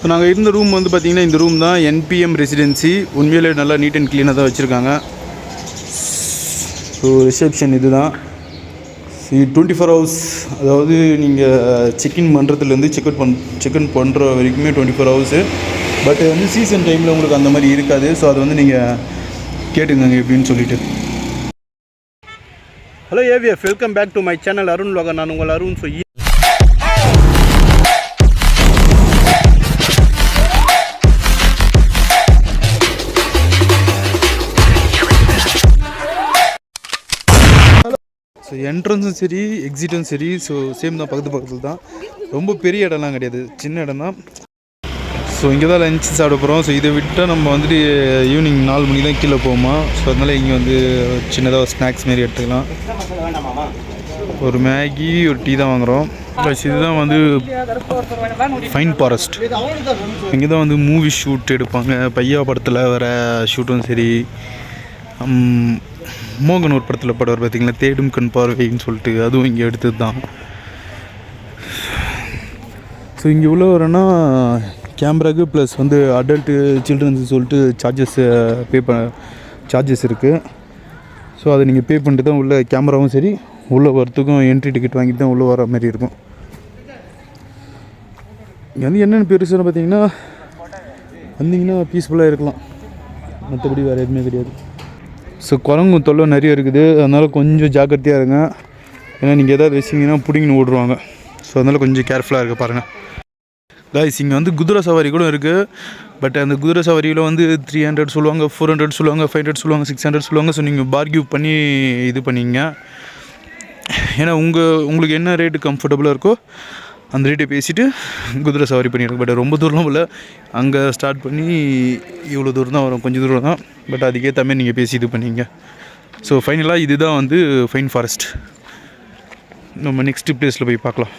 So நாங்கள் இருந்த room வந்து பார்த்திங்கன்னா இந்த ரூம் தான் என்பிஎம் ரெசிடென்சி உண்மையிலே நல்லா நீட் அண்ட் க்ளீனாக தான் வச்சுருக்காங்க. ஸோ ரிசப்ஷன் இது தான் டுவெண்ட்டி ஃபோர் ஹவர்ஸ் அதாவது நீங்கள் செக்இன் பண்ணுறதுலேருந்து செக் அவுட் பண் செக்இன் பண்ணுற வரைக்குமே டுவெண்ட்டி ஃபோர் ஹவர்ஸு பட் வந்து சீசன் டைமில் உங்களுக்கு அந்த மாதிரி இருக்காது. ஸோ அதை வந்து நீங்கள் கேட்டுங்க எப்படின்னு சொல்லிட்டு. Hello AVF welcome back to my channel Arun Logan நான் உங்கள் அருண் ஸோ என்ட்ரன்ஸும் சரி எக்ஸிட்டும் சரி ஸோ சேம் தான் பக்கத்து பக்கத்தில் தான். ரொம்ப பெரிய இடம்லாம் கிடையாது சின்ன இடம் தான். ஸோ இங்கே தான் லஞ்ச் சாப்பிட போகிறோம் ஸோ இதை விட்டால் நம்ம வந்துட்டு ஈவினிங் நாலு மணி தான் கீழே போவோமா. ஸோ அதனால் இங்கே வந்து சின்னதாக ஒரு ஸ்நாக்ஸ் மாரி எடுத்துக்கலாம். ஒரு மேகி ஒரு டீ தான் வாங்குகிறோம் ப்ளஸ் இதுதான் வந்து ஃபைன் ஃபாரஸ்ட் இங்கே தான் வந்து மூவி ஷூட் எடுப்பாங்க. பையா படத்தில் வர ஷூட்டும் சரி. மோகன் ஒரு படத்தில் படம் பார்த்தீங்களா தேடும் கண் பார்வைன்னு சொல்லிட்டு அதுவும் இங்கே எடுத்தது தான் ஸோ இங்கே உள்ள வரேன்னா கேமராக்கு ப்ளஸ் வந்து அடல்ட்டு சில்ட்ரன்ஸ் சொல்லிட்டு சார்ஜஸ் பே ப சார்ஜஸ் இருக்குது ஸோ அதை நீங்கள் பே பண்ணிட்டு தான் உள்ள கேமராவும் சரி உள்ளே வரத்துக்கும் என்ட்ரி டிக்கெட் வாங்கிட்டு தான் உள்ளே வர மாதிரி இருக்கும். இங்கே வந்து என்னென்ன பெருசுன்னு பார்த்தீங்கன்னா வந்தீங்கன்னா பீஸ்ஃபுல்லாக இருக்கலாம். மற்றபடி வேறு எதுவுமே கிடையாது. ஸோ குரங்கு தொல்லை நிறைய இருக்குது. அதனால் கொஞ்சம் ஜாக்கிரதையாக இருங்க. ஏன்னா நீங்கள் எதாவது வச்சிங்கன்னா பிடிங்கின்னு ஓடுருவாங்க ஸோ அதனால் கொஞ்சம் கேர்ஃபுல்லாக இருக்க பாருங்கள் காய்ஸ் இங்கே வந்து குதிரை சவாரி கூட இருக்குது பட் அந்த குதிரை சவாரியில் வந்து த்ரீ ஹண்ட்ரட் சொல்லுவாங்க ஃபோர் ஹண்ட்ரட் சொல்லுவாங்க ஃபைவ் ஹண்ட்ரட் சொல்லுவாங்க சிக்ஸ் ஹண்ட்ரட் சொல்லுவாங்க. ஸோ நீங்கள் பார்கியூ பண்ணி இது பண்ணிங்க. ஏன்னா உங்கள் உங்களுக்கு என்ன ரேட்டு கம்ஃபர்டபுளாக இருக்கோ அந்த ரேட்டை பேசிவிட்டு குதிரை சவாரி பண்ணிடுறேன் பட் ரொம்ப தூரம் இல்லை அங்கே ஸ்டார்ட் பண்ணி இவ்வளோ தூரம் தான் வரும். கொஞ்சம் தூரம் தான். பட் அதுக்கேற்ற மாதிரி நீங்கள் பேசி இது பண்ணீங்க. ஸோ ஃபைனலாக இதுதான் வந்து ஃபைன் ஃபாரஸ்ட் நம்ம நெக்ஸ்ட் பிளேஸில் போய் பார்க்கலாம்.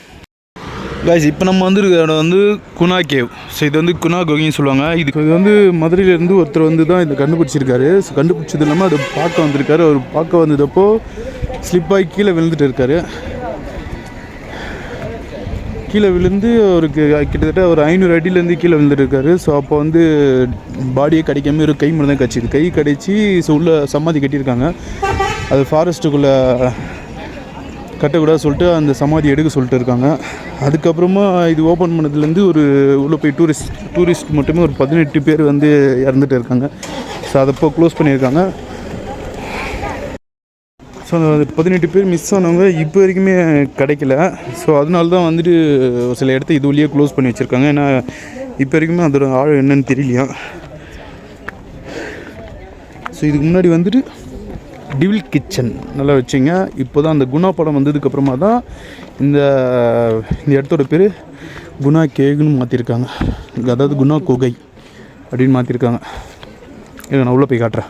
காய்ஸ் இப்போ நம்ம வந்துருக்க இடம் வந்து குணா கேவ் ஸோ இது வந்து குணா கோகின்னு சொல்லுவாங்க. இதுக்கு இது வந்து மதுரையிலேருந்து ஒருத்தர் வந்து தான் இதை கண்டுபிடிச்சிருக்காரு. ஸோ கண்டுபிடிச்சது இல்லாமல் அதை பார்க்க வந்திருக்காரு. அவர் பார்க்க வந்ததப்போ ஸ்லிப்பாகி கீழே விழுந்துட்டு இருக்காரு. கீழே விழுந்து அவருக்கு கிட்டத்தட்ட ஒரு ஐநூறு அடியிலேருந்து கீழே விழுந்துருக்காரு ஸோ அப்போ வந்து பாடியை கிடைக்காம ஒரு கை மட்டும் தான் கடிச்சிது கை கடிச்சு ஸோ உள்ளே சமாதி கட்டியிருக்காங்க. அது ஃபாரஸ்ட்டுக்குள்ளே கட்டக்கூடாது சொல்லிட்டு அந்த சமாதி எடுக்க சொல்லிட்டு இருக்காங்க. அதுக்கப்புறமா இது ஓப்பன் பண்ணதுலேருந்து ஒரு உள்ளே போய் டூரிஸ்ட் டூரிஸ்ட் மட்டுமே ஒரு பதினெட்டு பேர் வந்து இறந்துட்டு இருக்காங்க. ஸோ அதை இப்போ க்ளோஸ் பண்ணியிருக்காங்க. ஸோ அந்த பதினெட்டு பேர் மிஸ் ஆனவங்க இப்போ வரைக்குமே கிடைக்கல. ஸோ அதனால தான் வந்துட்டு ஒரு சில இடத்த இது வழியே க்ளோஸ் பண்ணி வச்சுருக்காங்க. ஏன்னா இப்போ வரைக்குமே அதோட ஆழம் என்னன்னு தெரியலையா? ஸோ இதுக்கு முன்னாடி வந்துட்டு டிவில் கிச்சன் நல்லா வச்சுங்க. இப்போ தான் அந்த குணா படம் வந்ததுக்கப்புறமா தான் இந்த இந்த இடத்தோட பேர் குணா கேகுன்னு மாற்றிருக்காங்க அதாவது குணா குகை அப்படின்னு மாற்றிருக்காங்க இதை நான் உள்ளே போய் காட்டுறேன்.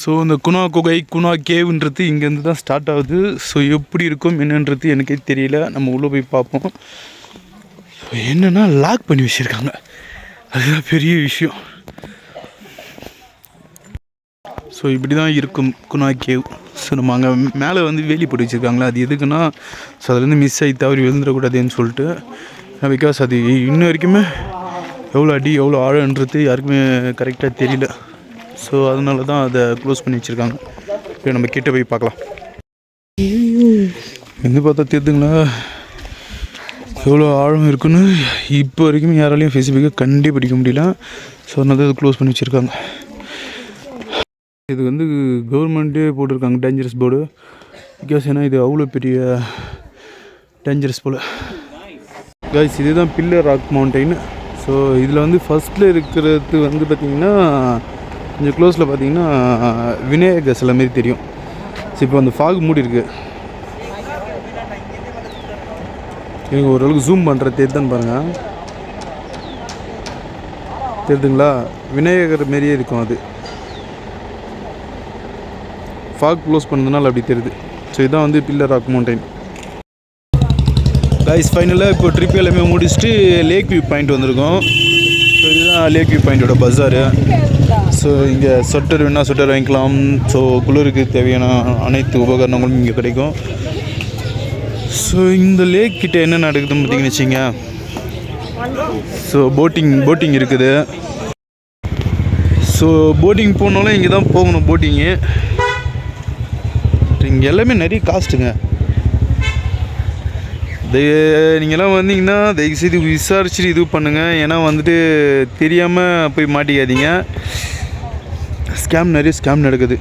ஸோ இந்த குணா குகை குணா கேவ்ன்றது இங்கேருந்து தான் ஸ்டார்ட் ஆகுது. ஸோ எப்படி இருக்கும் என்னன்றது எனக்கே தெரியல. நம்ம உள்ளே போய் பார்ப்போம். ஸோ என்னென்னா லாக் பண்ணி வச்சுருக்காங்க. அதுதான் பெரிய விஷயம். ஸோ இப்படி தான் இருக்கும் குணா கேவ். ஸோ நம்ம அங்கே மேலே வந்து வேலி போட்டு வச்சுருக்காங்களா அது எதுக்குன்னா ஸோ அதுலேருந்து மிஸ் ஆகி தவறி விழுந்துடக்கூடாதுன்னு சொல்லிட்டு. பிகாஸ் அது இன்ன வரைக்குமே எவ்வளோ அடி எவ்வளோ ஆழன்றது யாருக்குமே கரெக்டாக தெரியல. ஸோ அதனால தான் அதை க்ளோஸ் பண்ணி வச்சுருக்காங்க. இப்போ நம்ம கிட்டே போய் பார்க்கலாம். எங்கே பார்த்தா தெரியுதுங்களா? எவ்வளோ ஆழம் இருக்குன்னு? இப்போ வரைக்கும் யாராலையும் ஃபெசிஃபிக்காக கண்டே பிடிக்க முடியல. ஸோ அதனால தான் க்ளோஸ் பண்ணி வச்சுருக்காங்க. இது வந்து கவர்மெண்ட்டே போட்டிருக்காங்க டேஞ்சரஸ் போர்டு பிகாஸ் ஏன்னா இது அவ்வளோ பெரிய டேஞ்சரஸ் போல் கைஸ் இதுதான் பில்லர் ராக் மவுண்டெயின் ஸோ இதில் வந்து ஃபஸ்ட்டில் இருக்கிறது வந்து பார்த்திங்கன்னா கொஞ்சம் க்ளோஸில் பார்த்தீங்கன்னா விநாயகர் சில மாரி தெரியும். ஸோ இப்போ அந்த ஃபாக் மூடி இருக்கு. எனக்கு ஓரளவுக்கு ஜூம் பண்ணுற தெரியுதுன்னு பாருங்கள் தெரியுதுங்களா? விநாயகர் மாரியே இருக்கும் அது. ஃபாக் க்ளோஸ் பண்ணதுனால அப்படி தெரியுது. ஸோ இதான் வந்து பில்லர் ராக் மவுண்டைன் கைஸ் ஃபைனலாக இப்போ ட்ரிப் எல்லாமே முடிச்சுட்டு லேக் வியூ பாயிண்ட் வந்திருக்கோம். ஸோ இதுதான் லேக் வியூ பாயிண்டோட பஜாரு ஸோ இங்கே ஸ்வெட்டர் வேணால் ஸ்வெட்டர் வாங்கிக்கலாம். ஸோ குளிருக்கு தேவையான அனைத்து உபகரணங்களும் இங்கே கிடைக்கும். ஸோ இந்த லேக் கிட்டே என்ன நடக்குதுன்னு பார்த்தீங்கன்னு வச்சிங்க ஸோ போட்டிங் போட்டிங் இருக்குது. ஸோ போட்டிங் போனாலும் இங்கே தான் போகணும் போட்டிங்கு இங்கே எல்லாமே நிறைய காஸ்ட்டுங்க நீங்கள்லாம் வந்தீங்கன்னா தயவுசெய்து விசாரிச்சுட்டு இது பண்ணுங்கள் ஏன்னா வந்துட்டு தெரியாமல் போய் மாட்டிக்காதீங்க. ஸ்கேம் நிறைய ஸ்கேம் நடக்குது.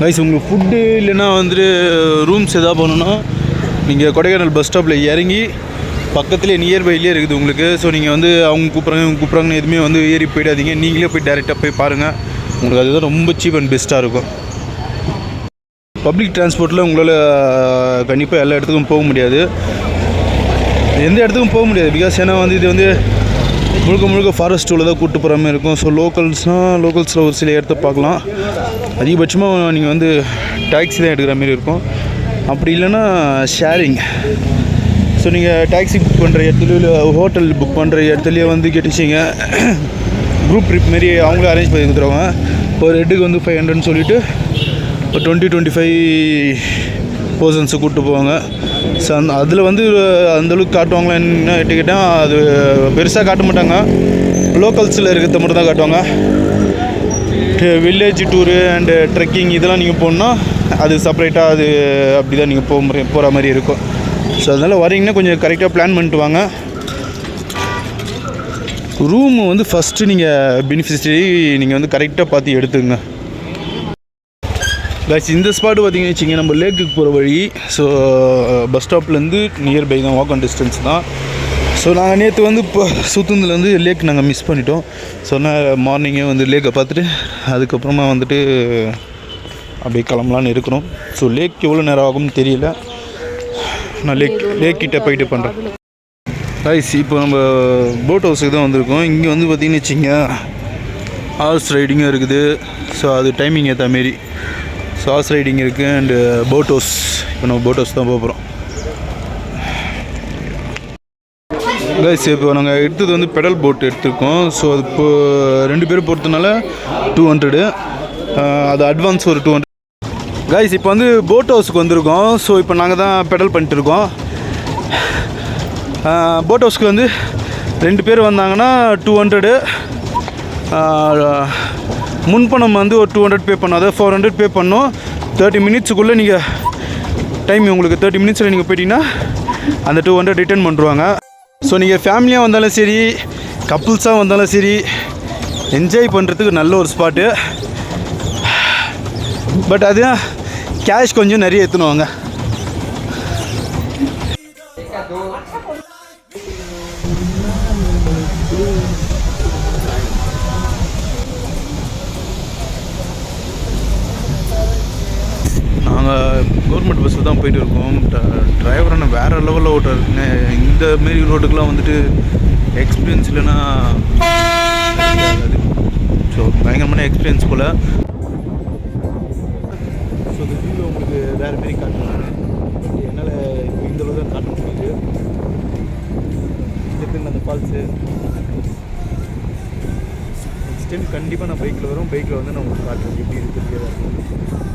கைஸ் உங்களுக்கு ஃபுட்டு இல்லைன்னா வந்துட்டு ரூம்ஸ் எதாவது பண்ணணும்னா நீங்கள் கொடைக்கானல் பஸ் ஸ்டாப்பில் இறங்கி பக்கத்துலேயே நியர்பைலேயே இருக்குது உங்களுக்கு. ஸோ நீங்கள் வந்து அவங்க கூப்பிட்றாங்க இவங்க கூப்பிட்றாங்கன்னு எதுவுமே வந்து ஏறி போயிடாதீங்க. நீங்களே போய் டேரெக்டாக போய் பாருங்கள் உங்களுக்கு அதுதான் ரொம்ப சீப் அண்ட் பெஸ்ட்டாக இருக்கும். பப்ளிக் டிரான்ஸ்போர்ட்டில் உங்களால் கண்டிப்பாக எல்லா இடத்துக்கும் போக முடியாது. எந்த இடத்துக்கும் போக முடியாது. பிகாஸ் ஏன்னா வந்து இது வந்து முழுக்க முழுக்க ஃபாரஸ்ட் உள்ள தான் கூப்பிட்டு போகிற மாதிரி இருக்கும். ஸோ லோக்கல்ஸ்னால் லோக்கல்ஸில் ஒரு சில இடத்த பார்க்கலாம். அதிகபட்சமாக நீங்கள் வந்து டாக்ஸி தான் எடுக்கிற மாதிரி இருக்கும். அப்படி இல்லைன்னா ஷேரிங் ஸோ நீங்கள் டாக்ஸி புக் பண்ணுற இடத்துலையோ இல்லை ஹோட்டல் புக் பண்ணுற இடத்துலையோ வந்து கேட்டுச்சிங்க குரூப் ட்ரிப் மாரி அவங்களே அரேஞ்ச் பண்ணி கொடுத்துருவாங்க. ஒரு ஹெட்டுக்கு வந்து ஃபைவ் ஹண்ட்ரட்னு சொல்லிவிட்டு ஒரு டுவெண்ட்டி டுவெண்ட்டி ஃபைவ் பர்சன்ஸை கூப்பிட்டு போவாங்க. ஸோ அந்த அதில் வந்து அந்தளவுக்கு காட்டுவாங்களா என்ன கேட்டால் அது பெருசாக காட்ட மாட்டாங்க. லோக்கல்ஸில் இருக்கிறத மட்டும் தான் காட்டுவாங்க. வில்லேஜ் டூரு அண்டு ட்ரெக்கிங் இதெல்லாம் நீங்கள் போகணுன்னா அது செப்பரேட்டாக அது அப்படி தான் நீங்கள் போக முறை- போகிற மாதிரி இருக்கும். ஸோ அதனால் வரீங்கன்னா கொஞ்சம் கரெக்டாக பிளான் பண்ணிட்டு வாங்க. ரூமு வந்து ஃபஸ்ட்டு நீங்கள் பெனிஃபிஷரி நீங்கள் வந்து கரெக்டாக பார்த்து எடுத்துங்க கைஸ் இந்த ஸ்பாட் பார்த்தீங்கன்னு வச்சிங்க நம்ம லேக்குக்கு போகிற வழி ஸோ பஸ் ஸ்டாப்லேருந்து நியர்பை தான் வாக் டிஸ்டன்ஸ் தான். ஸோ நாங்கள் நேற்று வந்து இப்போ சுத்துந்துலேருந்து லேக் நாங்கள் மிஸ் பண்ணிட்டோம். ஸோ நான் மார்னிங்கே வந்து லேக்கை பார்த்துட்டு அதுக்கப்புறமா வந்துட்டு அப்படியே கிளம்பலான்னு இருக்கிறோம். ஸோ லேக் எவ்வளோ நேரம் ஆகும்னு தெரியல. நான் லேக் லேக் கிட்டே போயிட்டு பண்ணுறேன் ரைஸ் இப்போ நம்ம போட் ஹவுஸுக்கு தான் வந்திருக்கோம். இங்கே வந்து பார்த்திங்கன்னு வச்சிங்க ஹார்ஸ் ரைடிங்கும் இருக்குது. ஸோ அது டைமிங் ஏற்ற மாரி. சாஸ் ஹார்ஸ் ரைடிங் இருக்குது அண்டு போட் uh, ஹவுஸ் இப்போ நம்ம போட் ஹவுஸ் தான் போக போகிறோம் கைஸ் இப்போ நாங்கள் எடுத்தது வந்து பெடல் போட் எடுத்திருக்கோம். ஸோ அது இப்போ ரெண்டு பேரும் போகிறதுனால டூ ஹண்ட்ரடு அது அட்வான்ஸ் ஒரு டூ ஹண்ட்ரட் கைஸ் இப்போ வந்து போட் ஹவுஸுக்கு வந்திருக்கோம். ஸோ இப்போ நாங்கள் தான் பெடல் பண்ணிட்டு இருக்கோம். போட் ஹவுஸ்க்கு வந்து ரெண்டு பேர் வந்தாங்கன்னா டூ ஹண்ட்ரடு முன்பணம் வந்து ஒரு டூ ஹண்ட்ரட் பே பண்ணோம் அதாவது ஃபோர் ஹண்ட்ரட் பே பண்ணோம் தேர்ட்டி மினிட்ஸுக்குள்ளே நீங்கள் டைம் உங்களுக்கு தேர்ட்டி மினிட்ஸில் நீங்கள் போயிட்டீங்கன்னா அந்த டூ ஹண்ட்ரட் ரிட்டர்ன் பண்ணுவாங்க ஸோ நீங்கள் ஃபேமிலியாக வந்தாலும் சரி கப்புள்ஸாக வந்தாலும் சரி என்ஜாய் பண்ணுறதுக்கு நல்ல ஒரு ஸ்பாட்டு பட் அது கேஷ் கொஞ்சம் நிறைய எடுத்துன்னு வாங்க. கவர்மெண்ட் பஸ்ஸில் தான் போயிட்டு இருக்கோம் டிரைவர் என்ன வேறு லெவலில் ஓட்டுறாருங்க இந்த மாரி ரோட்டுக்கெலாம் வந்துட்டு எக்ஸ்பீரியன்ஸ் இல்லைன்னா ஸோ பயங்கரமான எக்ஸ்பீரியன்ஸ் போல். ஸோ இந்த வியூவில் உங்களுக்கு வேறு மாரி காட்டுறேன் என்னால் இந்த அளவு தான் காட்ட முடியுது. இருக்குங்க அந்த ஃபால்ஸு நெக்ஸ்ட் டைம் கண்டிப்பாக நான் பைக்கில் வரும். பைக்கில் வந்து நான் உங்களுக்கு காட்டுறேன். எப்படி இருக்குது